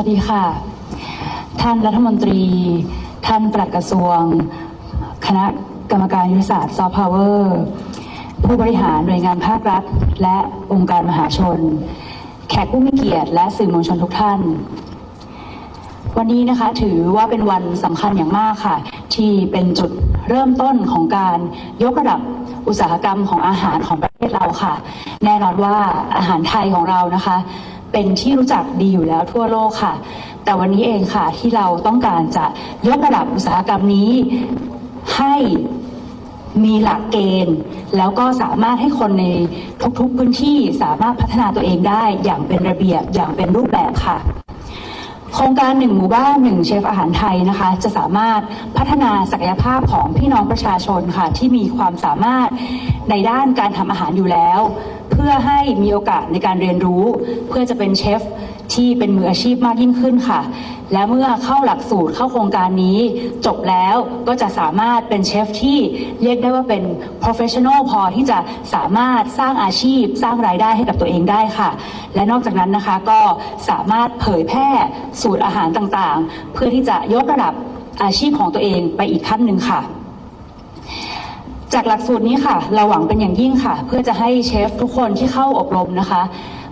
วัสดีค่ะ ท่านรัฐมนตรี ท่านปลัดกระทรวง คณะกรรมการยุทธศาสตร์ซอฟต์พาวเวอร์ ผู้บริหารหน่วยงานภาครัฐ และองค์การมหาชน แขกผู้มีเกียรติ และสื่อมวลชนทุกท่าน วันนี้นะคะถือว่าเป็นวันสำคัญอย่างมากค่ะ ที่เป็นจุดเริ่มต้นของการยกระดับอุตสาหกรรมของอาหารของประเทศเราค่ะ แน่นอนว่าอาหารไทยของเรานะคะ เป็นที่รู้จักดีอยู่แล้วทั่วโลกค่ะ แต่วันนี้เองค่ะที่เราต้องการจะยกระดับอุตสาหกรรมนี้ให้มีหลักเกณฑ์ แล้วก็สามารถให้คนในทุกๆพื้นที่สามารถพัฒนาตัวเองได้อย่างเป็นระเบียบอย่างเป็นรูปแบบค่ะ โครงการหนึ่งหมู่บ้านหนึ่งเชฟอาหารไทยนะคะ จะสามารถพัฒนาศักยภาพของพี่น้องประชาชนค่ะ ที่มีความสามารถในด้านการทำอาหารอยู่แล้ว พื่อให้มีโอกาสในการเรียนรู้ เพื่อจะเป็นเชฟที่เป็นมืออาชีพมากยิ่งขึ้นค่ะ และเมื่อเข้าหลักสูตรเข้าโครงการนี้ จบแล้วก็จะสามารถเป็นเชฟที่เรียกได้ว่าเป็น professional พอที่จะสามารถสร้างอาชีพ สร้างรายได้ให้กับตัวเองได้ค่ะ และนอกจากนั้นนะคะก็สามารถเผยแพร่สูตรอาหารต่างๆ เพื่อที่จะยกระดับอาชีพของตัวเองไปอีกขั้นหนึ่งค่ะ จากหลักสูตรนี้ค่ะ เราหวังเป็นอย่างยิ่งค่ะ เพื่อจะให้เชฟทุกคนที่เข้าอบรมนะคะ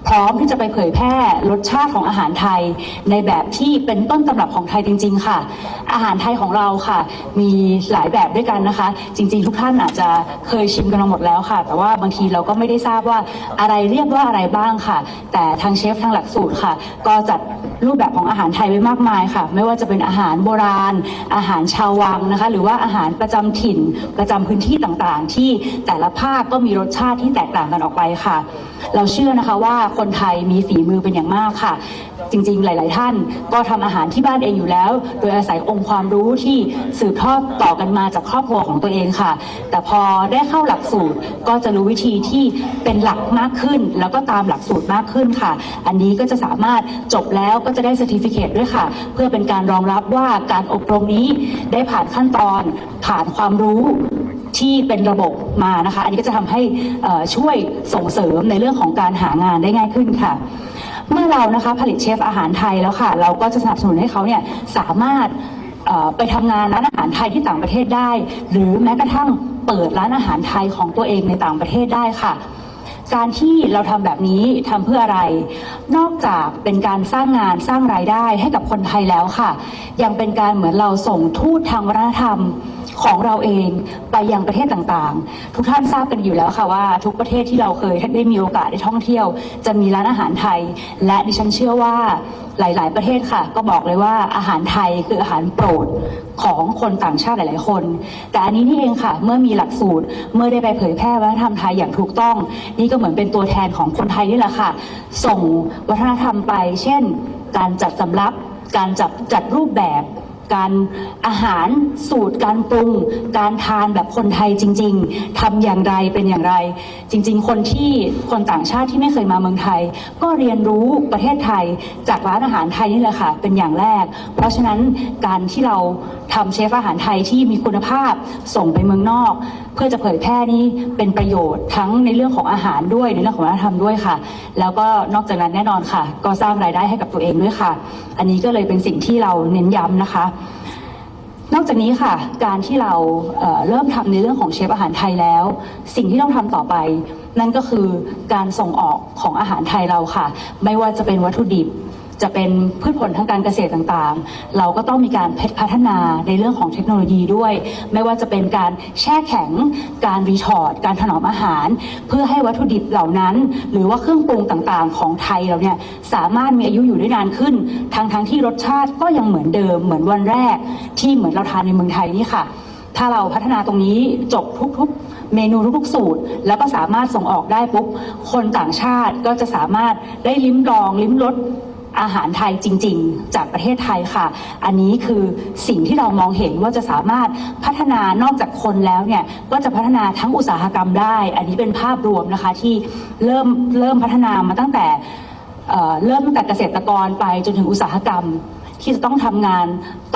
พร้อมที่จะไปเผยแพร่รสชาติของอาหารไทย ในแบบที่เป็นต้นตำรับของไทยจริง ๆ ค่ะ อาหารไทยของเราค่ะ มีหลายแบบด้วยกันนะคะ จริง ๆ ทุกท่านอาจจะเคยชิมกันมาหมดแล้วค่ะ แต่ว่าบางทีเราก็ไม่ได้ทราบว่าอะไรเรียกว่าอะไรบ้างค่ะ แต่ทางเชฟทางหลักสูตรค่ะ ก็จัดรูปแบบของอาหารไทยไว้มากมายค่ะ ไม่ว่าจะเป็นอาหารโบราณ อาหารชาววังนะคะ หรือว่าอาหารประจำถิ่นประจำพื้นที่ต่างๆ ที่แต่ละภาคก็มีรสชาติที่แตกต่างกันออกไปค่ะ เราเชื่อนะคะว่าคนไทยมีฝีมือเป็นอย่างมากค่ะ จริงๆ หลาย ๆ ท่านก็ทำอาหารที่บ้านเองอยู่แล้ว โดยอาศัยองค์ความรู้ที่สืบทอดต่อกันมาจากครอบครัวของตัวเองค่ะ แต่พอได้เข้าหลักสูตรก็จะรู้วิธีที่เป็นหลักมากขึ้น แล้วก็ตามหลักสูตรมากขึ้นค่ะ อันนี้ก็จะสามารถจบแล้วก็จะได้ c e r t i f i c a t e ด้วยค่ะ เพื่อเป็นการรองรับว่าการอบรมนี้ได้ผ่านขั้นตอนผ่านความรู้ ที่เป็นระบบมานะคะ อันนี้ก็จะทำให้ช่วยส่งเสริมในเรื่องของการหางานได้ง่ายขึ้นค่ะ เมื่อเรานะคะผลิตเชฟอาหารไทยแล้วค่ะ เราก็จะสนับสนุนให้เขาเนี่ยสามารถไปทำงานร้านอาหารไทยที่ต่างประเทศได้ หรือแม้กระทั่งเปิดร้านอาหารไทยของตัวเองในต่างประเทศได้ค่ะ การที่เราทำแบบนี้ทำเพื่ออะไร นอกจากเป็นการสร้างงานสร้างรายได้ให้กับคนไทยแล้วค่ะ ยังเป็นการเหมือนเราส่งทูตทางวัฒนธรรม ของเราเองไปยังประเทศต่างๆ ทุกท่านทราบกันอยู่แล้วค่ะว่า ทุกประเทศที่เราเคยได้มีโอกาสได้ท่องเที่ยว จะมีร้านอาหารไทย และดิฉันเชื่อว่าหลาย ๆ ประเทศค่ะ ก็บอกเลยว่าอาหารไทยคืออาหารโปรดของคนต่างชาติหลาย ๆ คน แต่อันนี้นี่เองค่ะ เมื่อมีหลักสูตรเมื่อได้ไปเผยแพร่วัฒนธรรมไทยอย่างถูกต้อง นี่ก็เหมือนเป็นตัวแทนของคนไทยนี่แหละค่ะ ส่งวัฒนธรรมไป เช่น การจัดสำรับการจัดจัดรูปแบบ การอาหารสูตรการปรุง การทานแบบคนไทยจริง ๆทำอย่างไรเป็นอย่างไร จริง ๆ คนที่คนต่างชาติที่ไม่เคยมาเมืองไทย ก็เรียนรู้ประเทศไทยจากร้านอาหารไทยนี่แหละค่ะเป็นอย่างแรก เพราะฉะนั้นการที่เราทำเชฟอาหารไทยที่มีคุณภาพส่งไปเมืองนอก เพื่อจะเผยแพร่นี้เป็นประโยชน์ทั้งในเรื่องของอาหารด้วยในเรื่องของวัฒนธรรมด้วยค่ะ แล้วก็นอกจากนั้นแน่นอนค่ะ ก็สร้างรายได้ให้กับตัวเองด้วยค่ะ อันนี้ก็เลยเป็นสิ่งที่เราเน้นย้ำนะคะนอกจากนี้ค่ะ การที่เราเเริ่มทำในเรื่องของเชฟอาหารไทยแล้ว สิ่งที่ต้องทำต่อไป นั่นก็คือการส่งออกของอาหารไทยเราค่ะ ไม่ว่าจะเป็นวัตถุดิบ จะเป็นพืชผลทางการเกษตรต่างๆ เราก็ต้องมีการพัฒนาในเรื่องของเทคโนโลยีด้วย ไม่ว่าจะเป็นการแช่แข็ง การรีทอร์ดการถนอมอาหาร เพื่อให้วัตถุดิบเหล่านั้น หรือว่าเครื่องปรุงต่างๆ ของไทยเราเนี่ยสามารถมีอายุอยู่ได้นานขึ้นทั้งๆที่รสชาติก็ยังเหมือนเดิมเหมือนวันแรก ที่เหมือนเราทานในเมืองไทยนี่ค่ะ ถ้าเราพัฒนาตรงนี้จบทุกๆเมนูทุกๆสูตร แล้วก็สามารถส่งออกได้ปุ๊บ คนต่างชาติก็จะสามารถได้ลิ้มลองลิ้มรส อาหารไทยจริง ๆ จากประเทศไทยค่ะ อันนี้คือสิ่งที่เรามองเห็นว่าจะสามารถพัฒนานอกจากคนแล้วเนี่ยก็จะพัฒนาทั้งอุตสาหกรรมได้ อันนี้เป็นภาพรวมนะคะที่เริ่มเริ่มพัฒนามาตั้งแต่เเริ่มตั้งแต่เกษตรกรไปจนถึงอุตสาหกรรม ที่จะต้องทำงาน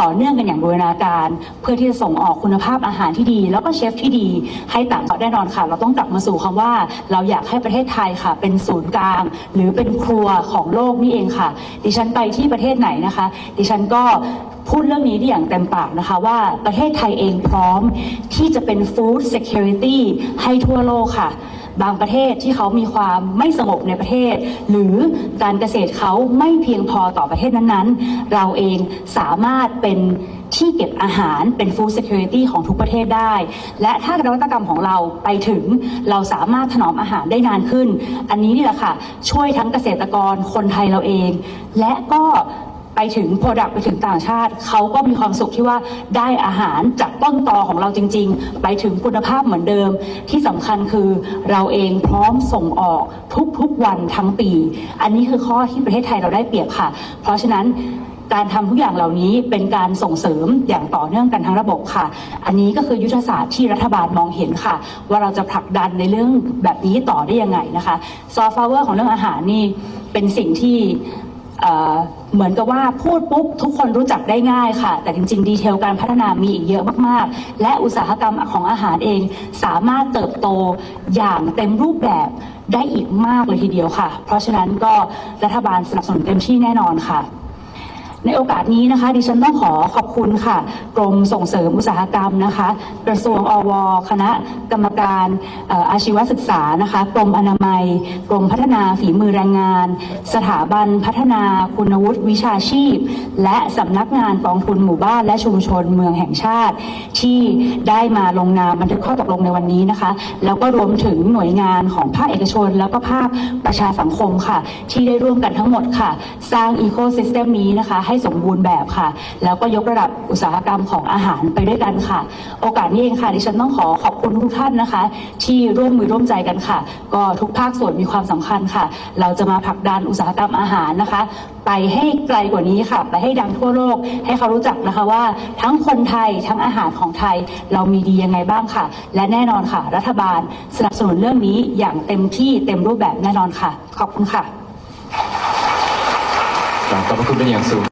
ต่อเนื่องกันอย่างบูรณาการ เพื่อที่จะส่งออกคุณภาพอาหารที่ดี แล้วก็เชฟที่ดีให้ต่างประเทศแน่นอนค่ะ เราต้องกลับมาสู่คำว่า เราอยากให้ประเทศไทยค่ะ เป็นศูนย์กลาง หรือเป็นครัวของโลกนี่เองค่ะ ดิฉันไปที่ประเทศไหนนะคะ ดิฉันก็พูดเรื่องนี้ได้อย่างเต็มปากนะคะว่าประเทศไทยเองพร้อมที่จะเป็น food security ให้ทั่วโลกค่ะ บางประเทศที่เขามีความไม่สงบในประเทศ หรือการเกษตรเขาไม่เพียงพอต่อประเทศนั้นๆ เราเองสามารถเป็นที่เก็บอาหารเป็น food security ของทุกประเทศได้ และถ้านวัตกรรมของเราไปถึง เราสามารถถนอมอาหารได้นานขึ้น อันนี้นี่แหละค่ะ ช่วยทั้งเกษตรกรคนไทยเราเอง และก็ ไปถึงโปรดักไปถึงต่างชาติ เขาก็มีความสุขที่ว่าได้อาหารจากต้นตอของเราจริง ๆ ไปถึงคุณภาพเหมือนเดิม ที่สำคัญคือเราเองพร้อมส่งออกทุกๆวันทั้งปี อันนี้คือข้อที่ประเทศไทยเราได้เปรียบค่ะ เพราะฉะนั้นการทำทุกอย่างเหล่านี้เป็นการส่งเสริมอย่างต่อเนื่องกันทั้งระบบค่ะ อันนี้ก็คือยุทธศาสตร์ที่รัฐบาลมองเห็นค่ะ ว่าเราจะผลักดันในเรื่องแบบนี้ต่อได้ยังไงนะคะซอฟต์พาวเวอร์ของเรื่องอาหารนี่เป็นสิ่งที่ เหมือนกับว่าพูดปุ๊บทุกคนรู้จักได้ง่ายค่ะ แต่จริงๆ ดีเทลการพัฒนามีอีกเยอะมากๆ และอุตสาหกรรมของอาหารเอง สามารถเติบโตอย่างเต็มรูปแบบได้อีกมากเลยทีเดียวค่ะ เพราะฉะนั้นก็รัฐบาลสนับสนุนเต็มที่แน่นอนค่ะ ในโอกาสนี้นะคะ ดิฉันต้องขอขอบคุณค่ะ กรมส่งเสริมอุตสาหกรรมนะคะ กระทรวงอว คณะกรรมการอาชีวศึกษานะคะกรมอนามัย กรมพัฒนาฝีมือแรงงาน สถาบันพัฒนาคุณวุฒิวิชาชีพ และสำนักงานกองทุนหมู่บ้านและชุมชนเมืองแห่งชาติ ที่ได้มาลงนามบันทึกข้อตกลงในวันนี้นะคะ แล้วก็รวมถึงหน่วยงานของภาคเอกชน แล้วก็ภาคประชาสังคมค่ะ ที่ได้ร่วมกันทั้งหมดค่ะ สร้างอีโค y ิสเต็มนี้นะคะให้สมบูรณ์แบบค่ะ แล้วก็ยกระดับอุตสาหกรรมของอาหารไปด้วยกันค่ะ โอกาสนี้เองค่ะดิฉันต้องขอขอบคุณทุกท่านนะคะ ที่ร่วมมือร่วมใจกันค่ะ ก็ทุกภาคส่วนมีความสำคัญค่ะ เราจะมาผลักดันอุตสาหกรรมอาหารนะคะ ไปให้ไกลกว่านี้ค่ะ ไปให้ดังทั่วโลก ให้เขารู้จักนะคะว่าทั้งคนไทยทั้งอาหารของไทยเรามีดียังไงบ้างค่ะ และแน่นอนค่ะ รัฐบาลสนับสนุนเรื่องนี้อย่างเต็มที่เต็มรูปแบบแน่นอนค่ะ ขอบคุณค่ะขอบพระคุณเป็นอย่างสูง